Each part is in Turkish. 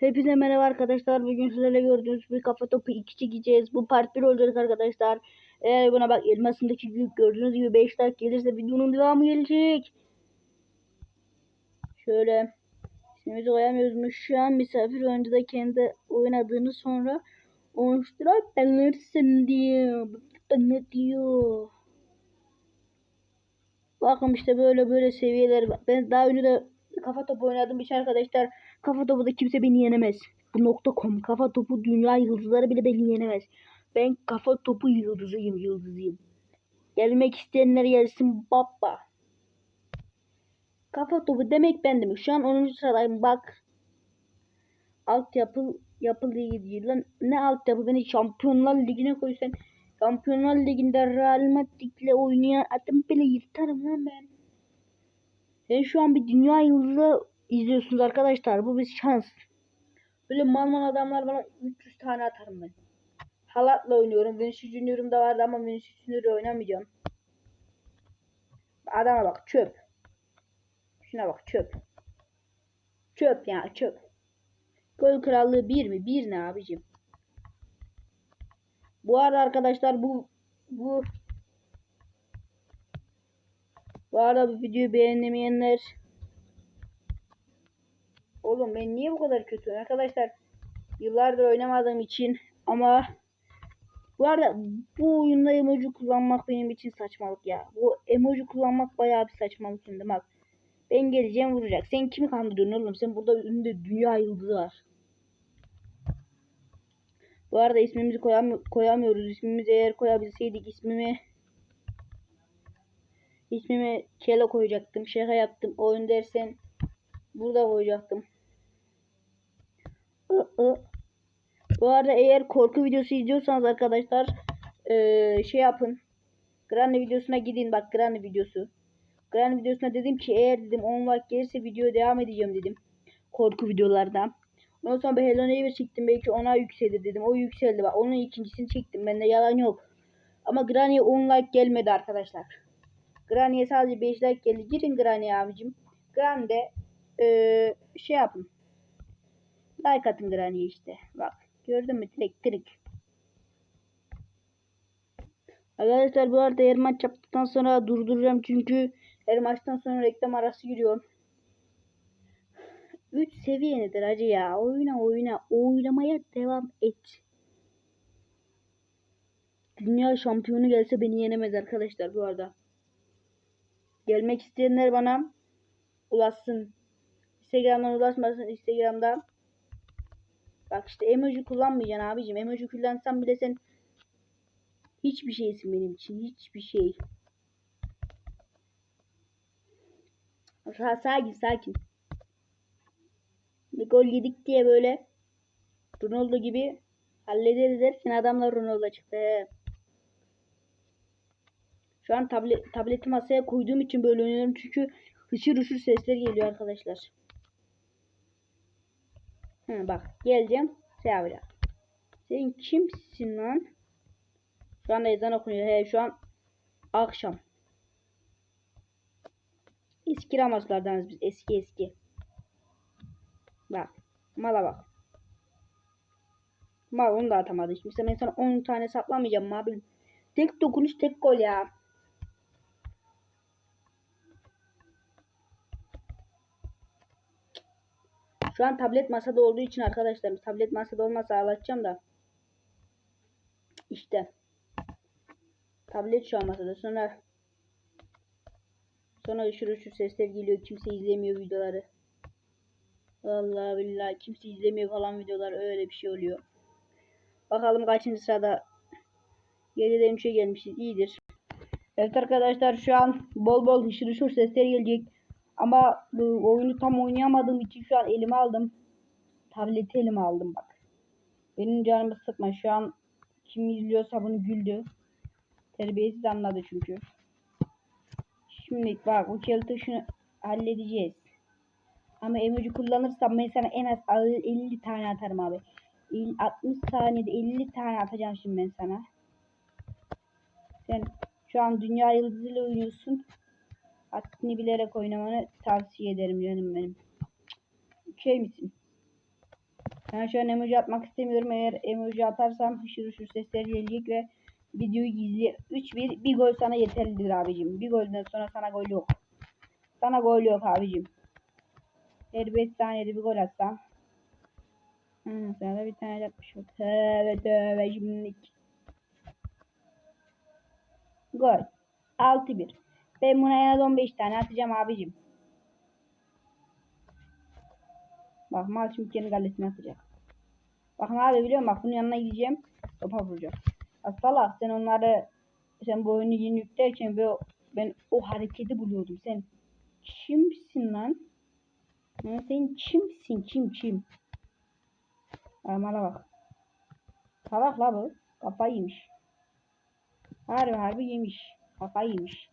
Hepinize merhaba arkadaşlar. Bugün sizlerle gördüğünüz bir kafa topu 2 çekeceğiz. Bu part 1 olacak arkadaşlar. Eğer buna bak elmasındaki yük gördüğünüz gibi 5 like gelirse videonun devamı gelecek. Şöyle ismimizi koyamıyoruz. Şu an misafir oyuncu da kendi oynadığını sonra 13 lira verirsin diyor. Ne diyor? Bakın işte böyle böyle seviyeler. Ben daha önce de kafa topu oynadım hiç arkadaşlar. Kafa topu da kimse beni yenemez. Bu nokta com. Kafa topu dünya yıldızları bile beni yenemez. Ben kafa topu yıldızıyım yıldızıyım. Gelmek isteyenler gelsin baba. Kafa topu demek ben demek. Şu an 10. sıradayım bak. Altyapı yapı ligi değil lan. Ne altyapı beni şampiyonlar ligine koysan. Şampiyonlar liginde Real Madrid'le oynayan adam bile yırtarım lan ben. Sen şu an bir dünya yıldızı izliyorsunuz arkadaşlar. Bu bir şans. Böyle mal mal adamlar bana 300 tane atarım ben. Halatla oynuyorum. Vinicius Junior'um da vardı ama Vinicius Junior'ı oynamayacağım. Adama bak çöp. Şuna bak çöp. Çöp ya çöp. Gol krallığı 1 mi? 1 ne abicim? Bu arada arkadaşlar bu bu bu arada bu videoyu beğenemeyenler Oğlum ben niye bu kadar kötü arkadaşlar yıllardır oynamadığım için ama bu arada bu oyunda emoji kullanmak benim için saçmalık ya. Bu emoji kullanmak bayağı bir saçmalık şimdi bak. Ben geleceğim vuracak. Sen kimi kandırıyorsun oğlum? Sen burada önünde dünya yıldızı var. Bu arada ismimizi koyam koyamıyoruz. İsmimizi eğer koyabilseydik ismimi ismimi Kelo koyacaktım. Şaka yaptım. Oyun dersen burada I. Bu arada eğer korku videosu izliyorsanız arkadaşlar ee, şey yapın. Granny videosuna gidin. Bak Granny videosu. Granny videosuna dedim ki eğer dedim 10 like gelirse video devam edeceğim dedim. Korku videolardan. Ondan sonra bir Hello Neighbor çektim. Belki ona yükseldi dedim. O yükseldi. Bak onun ikincisini çektim. Bende yalan yok. Ama Granny'e 10 like gelmedi arkadaşlar. Granny'e sadece 5 like geldi. Girin Granny'e abicim. Granny'de ee, şey yapın. Like atın Granny'e işte. Bak. Gördün mü? Direkt direkt. Arkadaşlar bu arada her maç yaptıktan sonra durduracağım. Çünkü her maçtan sonra reklam arası giriyor. 3 seviye nedir hacı ya? Oyna oyna. Oynamaya devam et. Dünya şampiyonu gelse beni yenemez arkadaşlar bu arada. Gelmek isteyenler bana ulaşsın. Instagram'dan ulaşmasın. Instagram'da Bak işte emoji kullanmayacaksın abicim. Emoji kullansan bile sen hiçbir şeysin benim için. Hiçbir şey. Sakin sakin. Bir gol yedik diye böyle Ronaldo gibi hallederiz derken adamlar Ronaldo çıktı. Şu an tablet, tableti masaya koyduğum için böyle oynuyorum çünkü hışır hışır sesler geliyor arkadaşlar. Hı, bak geleceğim. Şey yapacağım. Sen kimsin lan? Şu anda ezan okunuyor. He şu an akşam. Eski Ramazlardanız biz. Eski eski. Bak. Mala bak. Mal onu da atamadı. Şimdi ben sana 10 tane saplamayacağım abi? Tek dokunuş tek gol ya. Şu an tablet masada olduğu için arkadaşlar tablet masada olmasa ağlatacağım da. İşte. Tablet şu an masada. Sonra sonra ışır ışır sesler geliyor. Kimse izlemiyor videoları. Vallahi billahi kimse izlemiyor falan videolar öyle bir şey oluyor. Bakalım kaçıncı sırada 7'den 3'e gelmişiz. iyidir. Evet arkadaşlar şu an bol bol hışır hışır sesler gelecek. Ama bu oyunu tam oynayamadığım için şu an elime aldım. Tableti elime aldım bak. Benim canımı sıkma. Şu an kim izliyorsa bunu güldü. Terbiyesiz anladı çünkü. Şimdi bak bu şunu halledeceğiz. Ama emoji kullanırsam ben sana en az 50 tane atarım abi. 60 saniyede 50 tane atacağım şimdi ben sana. Sen şu an dünya yıldızıyla oynuyorsun. Haddini bilerek oynamanı tavsiye ederim canım benim. Şey misin? Ben şu an emoji atmak istemiyorum. Eğer emoji atarsam hışır hışır sesler gelecek ve videoyu gizli 3-1 bir gol sana yeterlidir abicim. Bir golden sonra sana gol yok. Sana gol yok abicim. Her 5 saniyede bir gol atsam. Hı, sana da bir tane ol. Tövbe tövbe şimdilik. Gol. 6-1. Ben buna en az 15 tane atacağım abicim. Bak mal şimdi kendi kalesine atacak. Bak ne abi biliyor musun? Bak bunun yanına gideceğim. Topa vuracak. Ya salak sen onları sen bu oyunu yeni yüklerken ben, ben o hareketi buluyordum. Sen kimsin lan? Ya sen kimsin? Kim kim? Amala bak. Salak la bu. Kafayı yemiş. Harbi harbi yemiş. Kafayı yemiş.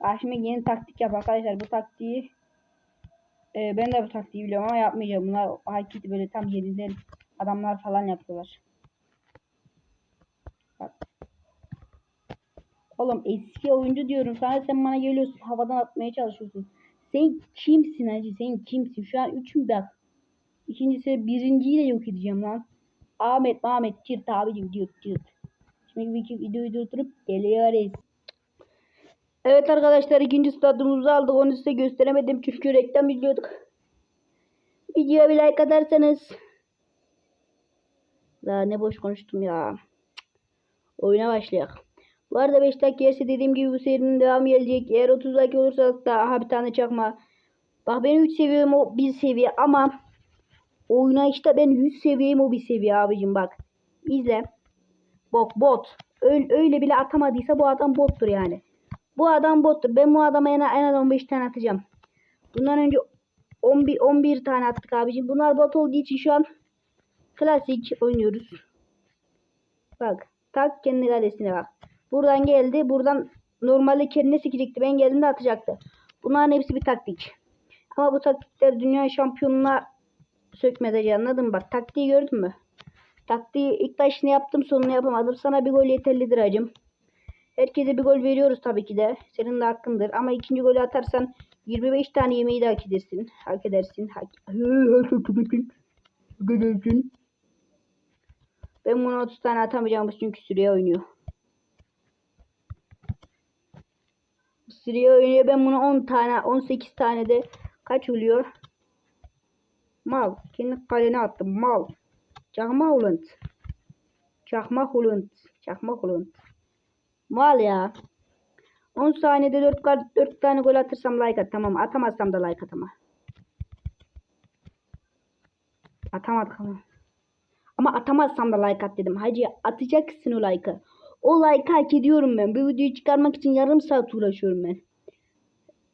Bak şimdi yeni taktik yap arkadaşlar. Bu taktiği e, ben de bu taktiği biliyorum ama yapmayacağım. Bunlar hareketi böyle tam yerinden adamlar falan yapıyorlar. Bak. Oğlum eski oyuncu diyorum sana sen bana geliyorsun havadan atmaya çalışıyorsun. Sen kimsin hacı sen kimsin? Şu an üçüm bak. İkincisi birinciyi de yok edeceğim lan. Ahmet Ahmet çırt abicim çırt çırt. Şimdi videoyu durdurup geliyoruz. Evet arkadaşlar ikinci stadyumumuzu aldık. Onu size gösteremedim çünkü reklam izliyorduk. Videoya bir like atarsanız. Daha ne boş konuştum ya. Oyuna başlayalım. Bu arada 5 dakika yerse dediğim gibi bu serinin devamı gelecek. Eğer 30 dakika olursa da aha bir tane çakma. Bak benim 3 seviyem o 1 seviye ama oyuna işte ben 100 seviyeyim o 1 seviye abicim bak. İzle. Bak bot. Öyle, öyle bile atamadıysa bu adam bottur yani. Bu adam bottur. Ben bu adama en, en az 15 tane atacağım. Bundan önce 11, 11 tane attık abicim. Bunlar bot olduğu için şu an klasik oynuyoruz. Bak. Tak kendi kalesine bak. Buradan geldi. Buradan normalde kendine sekecekti. Ben geldiğimde atacaktı. Bunların hepsi bir taktik. Ama bu taktikler dünya şampiyonuna sökmedece anladın mı? Bak taktiği gördün mü? Taktiği ilk başını yaptım sonunu yapamadım. Sana bir gol yeterlidir hacım. Herkese bir gol veriyoruz tabii ki de. Senin de hakkındır. Ama ikinci golü atarsan 25 tane yemeği de hak edersin. Hak edersin. Hak. Ben bunu 30 tane atamayacağım çünkü süreye oynuyor. Süreye oynuyor. Ben bunu 10 tane 18 tane de kaç oluyor? Mal. Kendi kalene attım. Mal. Çakma Hulund. Çakma Hulund. Çakma Hulund. Mal ya. 10 saniyede 4, 4 tane gol atırsam like at. Tamam. Atamazsam da like atama. Atamadım. Ama atamazsam da like at dedim. Hacı atacaksın o like'ı. O like'ı hak ediyorum ben. Bu videoyu çıkarmak için yarım saat uğraşıyorum ben.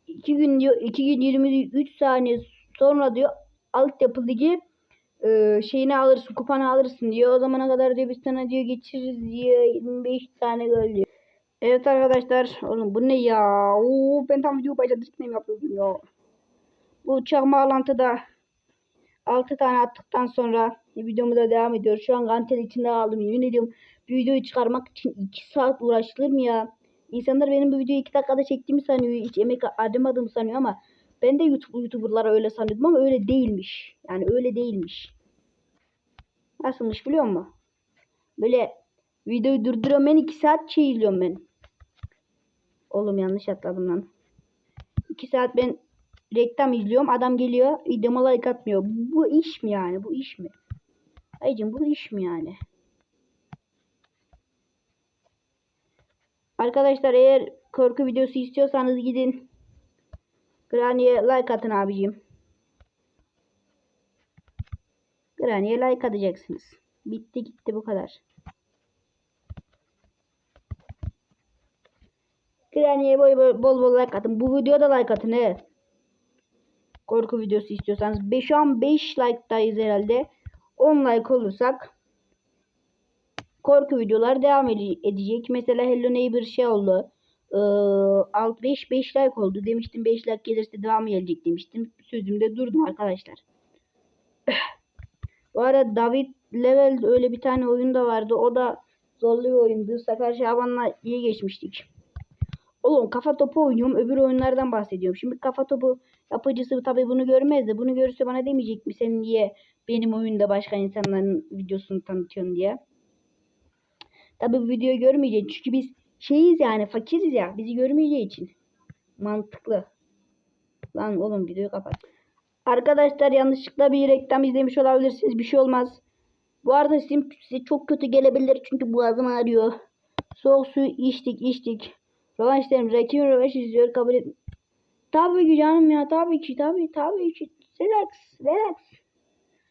2 gün diyor 2 gün 23 saniye sonra diyor altyapı ligi e, şeyini alırsın kupanı alırsın diyor. O zamana kadar diyor biz sana diyor geçiririz diyor 25 tane gol diyor. Evet arkadaşlar oğlum bu ne ya? Oo, ben tam video başlatırken yapıyordum ya. Bu çakma alantıda 6 tane attıktan sonra videomu da devam ediyor. Şu an kanter içinde kaldım. Yemin ediyorum bir videoyu çıkarmak için 2 saat uğraşılır mı ya? İnsanlar benim bu videoyu 2 dakikada çektiğimi sanıyor. Hiç emek harcamadığımı sanıyor ama ben de YouTube YouTuber'lara öyle sanıyordum ama öyle değilmiş. Yani öyle değilmiş. Nasılmış biliyor musun? Böyle videoyu durduruyorum ben 2 saat şey izliyorum ben. Oğlum yanlış atladım lan. 2 saat ben reklam izliyorum. Adam geliyor. videoma like atmıyor. Bu iş mi yani? Bu iş mi? Aycım bu iş mi yani? Arkadaşlar eğer korku videosu istiyorsanız gidin. Granny'e like atın abicim. Granny'e like atacaksınız. Bitti gitti bu kadar. Granny'e bol bol, bol bol like atın. Bu videoda like atın he. Korku videosu istiyorsanız. 5 an 5 like'dayız herhalde. 10 like olursak korku videolar devam edecek. Mesela Hello Neighbor şey oldu. Ee, 6 5 5 like oldu. Demiştim 5 like gelirse devam gelecek demiştim. Sözümde durdum arkadaşlar. Bu arada David Level öyle bir tane oyun da vardı. O da zorlu bir oyundu. Sakar Şaban'la iyi geçmiştik. Oğlum kafa topu oynuyorum. Öbür oyunlardan bahsediyorum. Şimdi kafa topu yapıcısı tabii bunu görmez de bunu görürse bana demeyecek mi sen niye benim oyunda başka insanların videosunu tanıtıyorsun diye. Tabii bu videoyu görmeyecek. Çünkü biz şeyiz yani fakiriz ya. Bizi görmeyeceği için. Mantıklı. Lan oğlum videoyu kapat. Arkadaşlar yanlışlıkla bir reklam izlemiş olabilirsiniz. Bir şey olmaz. Bu arada sizin, size çok kötü gelebilir çünkü boğazım ağrıyor. Soğuk su içtik içtik. Rövanşlarım rakibim rövanş izliyor kabul et. Tabii ki canım ya tabii ki tabii tabii ki. Relax relax.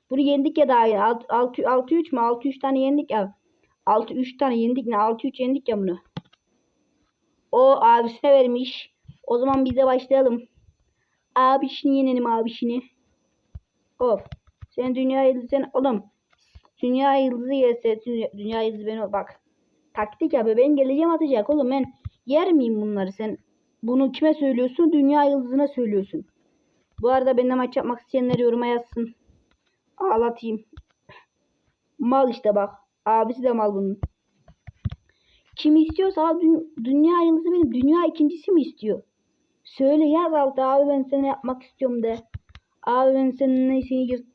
Bunu yendik ya daha 6-3 mü 6-3 tane yendik ya. 6-3 tane yendik ne 6-3 yendik ya bunu. O abisine vermiş. O zaman biz de başlayalım. Abişini yenelim abişini. Hop. Sen dünya yıldızı sen oğlum. Dünya yıldızı yese dünya, dünya yıldızı ben bak. Taktik abi ben geleceğim atacak oğlum ben yer miyim bunları sen? Bunu kime söylüyorsun? Dünya yıldızına söylüyorsun. Bu arada benimle maç yapmak isteyenler yoruma yazsın. Ağlatayım. Mal işte bak. Abisi de mal bunun. Kim istiyorsa abi dü- dünya yıldızı benim. Dünya ikincisi mi istiyor? Söyle yaz altı abi ben sana yapmak istiyorum de. Abi ben seninle seni yırt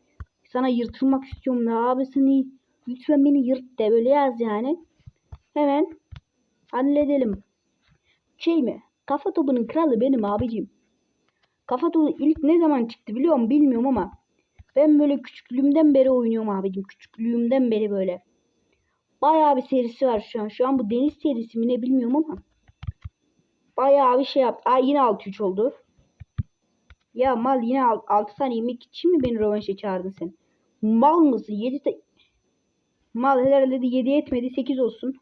sana yırtılmak istiyorum da abi seni lütfen beni yırt de böyle yaz yani. Hemen halledelim. Şey mi? Kafa topunun kralı benim abicim. Kafa topu ilk ne zaman çıktı biliyor musun bilmiyorum ama ben böyle küçüklüğümden beri oynuyorum abicim. Küçüklüğümden beri böyle. Bayağı bir serisi var şu an. Şu an bu deniz serisi mi ne bilmiyorum ama. Bayağı bir şey yaptı. Aa yine 6-3 oldu. Ya mal yine 6 tane yemek için mi beni rövanşa çağırdın sen? Mal mısın? 7 ta... Mal herhalde de 7 etmedi 8 olsun.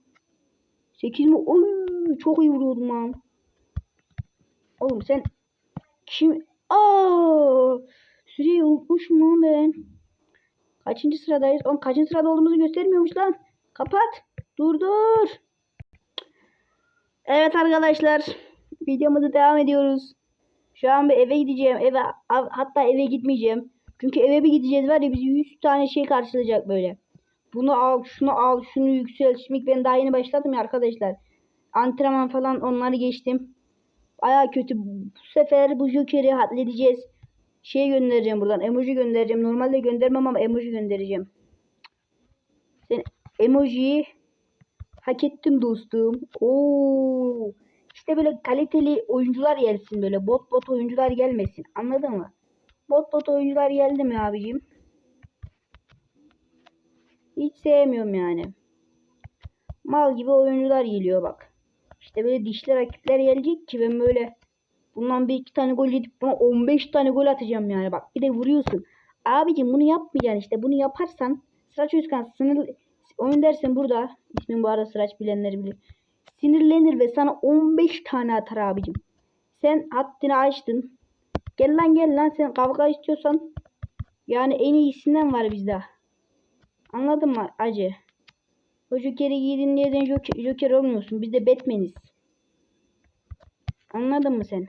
8 mi? Oy çok iyi vuruyordum lan. Oğlum sen kim? Aa! Süreyi unutmuşum lan ben. Kaçıncı sıradayız? Oğlum kaçıncı sırada olduğumuzu göstermiyormuş lan. Kapat. Dur dur. Evet arkadaşlar. Videomuza devam ediyoruz. Şu an bir eve gideceğim. Eve hatta eve gitmeyeceğim. Çünkü eve bir gideceğiz var ya bizi 100 tane şey karşılayacak böyle. Bunu al, şunu al, şunu yüksel. Şimdi ben daha yeni başladım ya arkadaşlar. Antrenman falan onları geçtim. Baya kötü. Bu sefer bu Joker'i halledeceğiz. Şey göndereceğim buradan. Emoji göndereceğim. Normalde göndermem ama emoji göndereceğim. Sen emojiyi hak ettim dostum. Oo. İşte böyle kaliteli oyuncular gelsin böyle. Bot bot oyuncular gelmesin. Anladın mı? Bot bot oyuncular geldi mi abicim? Hiç sevmiyorum yani. Mal gibi oyuncular geliyor bak. İşte böyle dişli rakipler gelecek ki ben böyle bundan bir iki tane gol yedip buna 15 tane gol atacağım yani bak. Bir de vuruyorsun. Abicim bunu yapmayacaksın işte. Bunu yaparsan Sıraç Özkan sınır oyun dersen burada ismin bu arada Sıraç bilenleri bilir. Sinirlenir ve sana 15 tane atar abicim. Sen haddini açtın. Gel lan gel lan sen kavga istiyorsan yani en iyisinden var bizde. Anladın mı acı? O Joker'i giydin diye Joker, Joker olmuyorsun. Biz de Batman'iz. Anladın mı sen?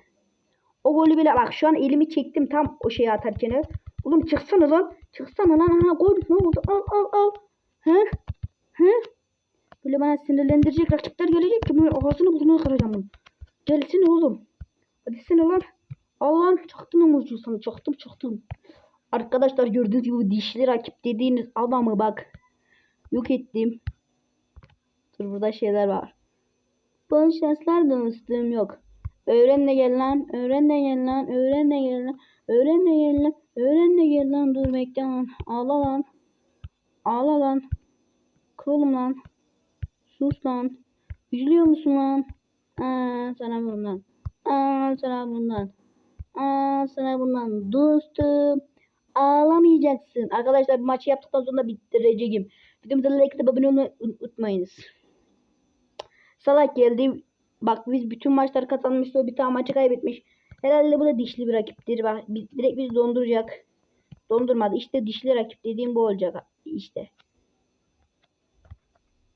O golü bile bak şu an elimi çektim tam o şeyi atarken. Oğlum çıksana lan. Çıksana lan. Ha gol ne oldu? Al al al. He? He? Böyle bana sinirlendirecek rakipler gelecek ki böyle ağzını burnunu kıracağım bunu. Gelsin oğlum. Hadi sen lan. Al lan. Çaktım emoji sana. Çaktım çaktım. Arkadaşlar gördüğünüz gibi dişli rakip dediğiniz adamı bak. Yok ettim. Dur burada şeyler var. Bol şanslar dostum yok. Öğren de gel lan. Öğren de gel lan. Öğren de gel lan. Öğren de gel lan. Öğren de gel lan. Dur bekle lan. Ağla lan. Ağla lan. Kralım lan. Sus lan. Üzülüyor musun lan? Aa, sana bundan. Aa, sana bundan. Aa, sana bundan. Dostum. Ağlamayacaksın. Arkadaşlar maçı yaptıktan sonra bitireceğim. Videomuza like atıp abone olmayı unutmayınız. Salak geldi. Bak biz bütün maçları kazanmışız. O bir tane maçı kaybetmiş. Herhalde bu da dişli bir rakiptir. Bak direkt bizi donduracak. Dondurmadı. İşte dişli rakip dediğim bu olacak. İşte.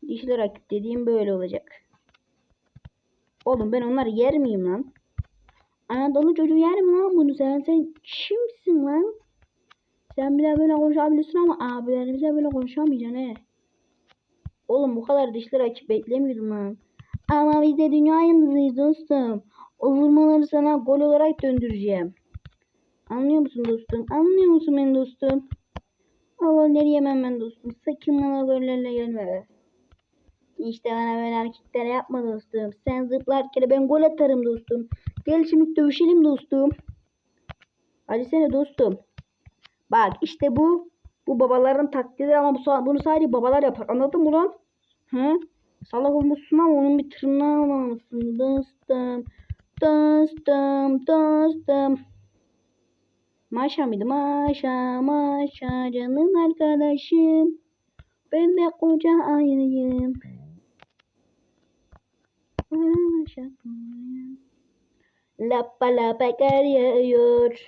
Dişli rakip dediğim böyle olacak. Oğlum ben onları yer miyim lan? Anadolu çocuğu yer mi lan bunu sen? Sen kimsin lan? Sen bile böyle konuşabilirsin ama abilerimize böyle konuşamayacaksın he. Oğlum bu kadar dişli rakip beklemiyordum lan. Ama biz de dünya yıldızıyız dostum. O vurmaları sana gol olarak döndüreceğim. Anlıyor musun dostum? Anlıyor musun ben dostum? O golleri yemem ben dostum. Sakın bana gollerle gelme. İşte bana böyle hareketler yapma dostum. Sen zıplarken ben gol atarım dostum. Gel şimdi dövüşelim dostum. Hadi sene dostum. Bak işte bu bu babaların taktiği ama bu, bunu sadece babalar yapar. Anladın mı lan? Hı? Salak olmuşsun ama onun bir tırnağı olmamışsın dostum. Dostum, dostum. Maşa mıydı? Maşa, maşa canım arkadaşım. Ben de koca ayıyım. Maşa, Lapa lapa kar yağıyor.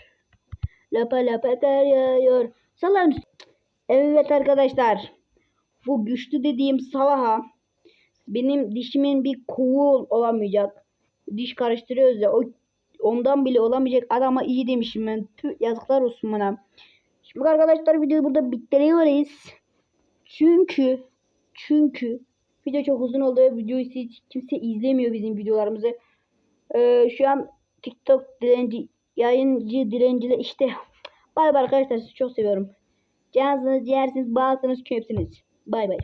Lapa lapa kar yağıyor. Salam. Evet arkadaşlar. Bu güçlü dediğim salaha benim dişimin bir kovu olamayacak. Diş karıştırıyoruz ya. O, ondan bile olamayacak adama iyi demişim ben. Tüh, yazıklar olsun bana. Şimdi arkadaşlar videoyu burada bitiriyoruz. Çünkü çünkü video çok uzun oldu ve videoyu hiç kimse izlemiyor bizim videolarımızı. Ee, şu an TikTok dilenci yayıncı dilenciler işte. Bay bay arkadaşlar sizi çok seviyorum. Cansınız, ciğersiniz, bağlısınız, köpsünüz. Bay bay.